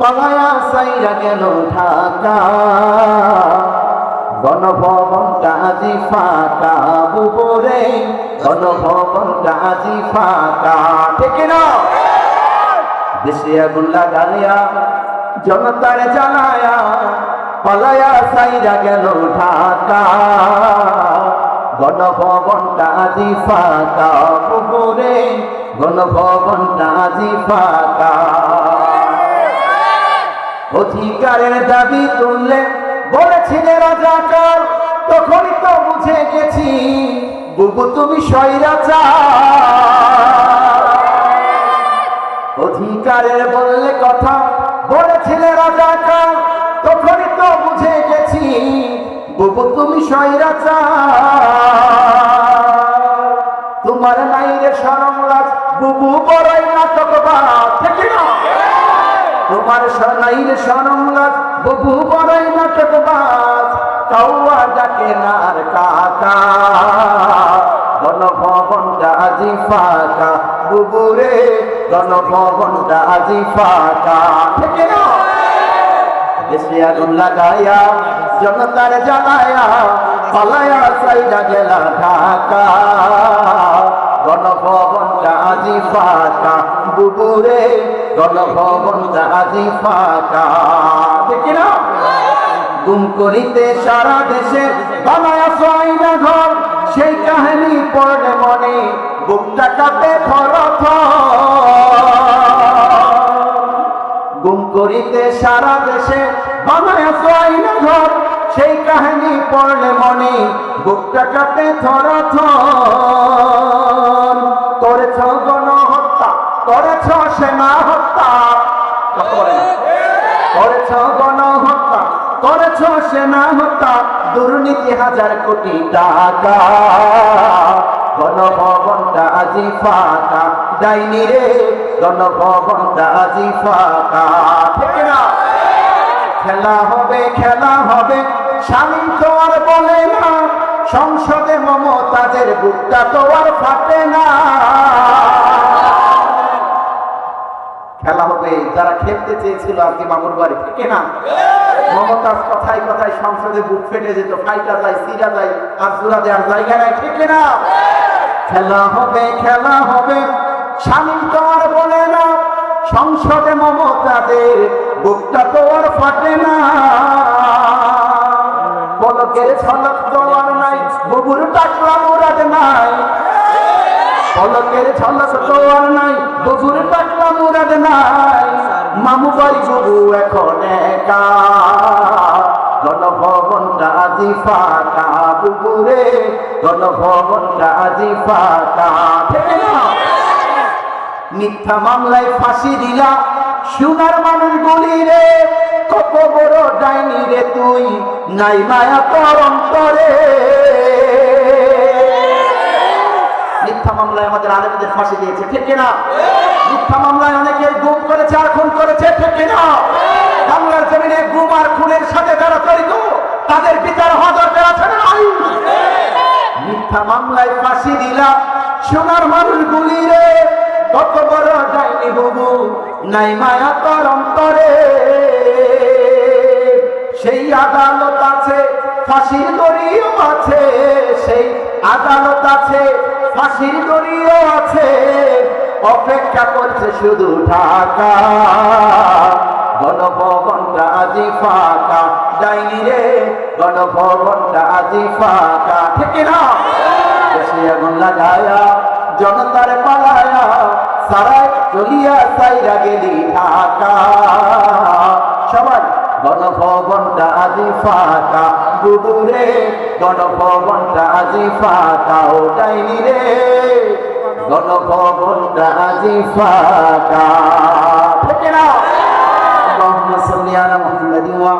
পালায়া সাইরা গেল ঢাকা। গণভবনটা আজি ফাঁকা বুবরে গণভবনটা আজি ফাঁকা। ঠিক না দেশে আগুন লাগালিয়া জনতার জ্বালায়া পালায়া সাইরা গেল ঢাকা। গণভবনটা আজি ফাঁকা বুবরে গণভবনটা আজি ফাঁকা। অধিকারের দাবি তুললে, বলেছিলে রাজাকার, তখনই তো বুঝে গেছি, বুবু তুমি স্বৈরাচার অধিকারের বললে কথা, বলেছিলে রাজাকার, তখনই তো বুঝে গেছি, বুবু তুমি স্বৈরাচার তোমার নাই রে সরম লাজ বুবু বড়ই নাটক বা ঠিক না তোমার সনাইর সনমলাত বুবু বড়ই নাটক বাজ কাউয়া ডাকে নার কাকা। গণভবনটা আজি ফাঁকা বুবুরে গণভবনটা আজি ফাঁকা। না? দেশে আগুন লাগায়া, জনতার জ্বালায়া, পালায়া সাইডা গেলা ঢাকা। গণভবনটা আজি ফাঁকা, বুবুরে গণভবনটা আজি ফাঁকা। দেখি না গুম করিতে সারা দেশে বানায়া সাইডা ঘর, সেই কাহিনী পড়লে মনে বুকটা কাঁপে থর গুম করিতে সারা দেশে বানায় আইনা ঘর, সেই কাহিনী পড়লে মনে বুকটা কাটে থর করেছ গণহত্যা, করেছ সেনা হত্যা। করেছ গণহত্যা, করেছ সেনা হত্যা দুর্নীতি হাজার কোটি টাকা। গণভবনটা আজি ফাঁকা। ডাইনি রে, গণভবনটা আজি ফাঁকা। খেলা হবে খেলা হবে। স্বামী তো আর বলে না সংসদে মমতাজের বুকটা তো আর ফাটে না। খেলা হবে, যারা খেলতে চেয়েছিল আজকে মামুর বাড়ি, ঠিক না মমতাজ কথায় কথায় সংসদে বুক ফেটে যেত, ফাইটা যায়, সিরা যায়, আর জোড়া দেওয়ার জায়গা নাই, ঠিক না খেলা হবে খেলা হবে, স্বামী তো আর বলে না, সংসদে মমতাদের বুকটা তো আর ফাটে না। পলকের ছলক তো নাই, বুবুর টাকলা মুরাদ নাই। পলকের ছলক তো আর নাই, বুবুর টাকলা মুরাদ নাই। মামু বাড়ি বুবু এখন একা। গণভবনটা আজি ফাঁকা, বুবুরে গণভবনটা আজি ফাঁকা। মিথ্যা মামলায় ফাঁসি দিলা, সোনার মানুষ বলি রে। নাই মায়া তোর অন্তরে মিথ্যা মামলায় আমাদের আলেমদের ফাঁসি দিয়েছে, ঠিক না মিথ্যা মামলায় অনেকে গুম করেছে আর খুন করেছে, ঠিক না বাংলার জমিনে গুম আর খুনের সাথে যারা জড়িত, তাদের বিচার হওয়া দরকার আছে না নাই? মিথ্যা মামলায় ফাঁসি দিলা সোনার মানুষ গুলি রে কত বড় ডাইনি বুবু নাই মায়া তোর অন্তরে সেই আদালত আছে, ফাঁসির দড়িও আছে, সেই আদালত আছে, ফাঁসির দড়িও আছে। অপেক্ষা করছে শুধু ঢাকা। গণভবনটা আজি ফাঁকা। ডাইনি রে, গণভবনটা আজি ফাঁকা। ঠিক না দেশে আগুন লাগায়া, জনতার পালায়া সারাই চলিয়া সাইরা গেলি ঢাকা। সবাই গণভবনটা আজি ফাঁকা বুবুরে গণভবনটা আজি ফাঁকা ও ডাইনি রে গণভবনটা আজি ফাঁকা ঠিক না اللهم صل على محمد وعلى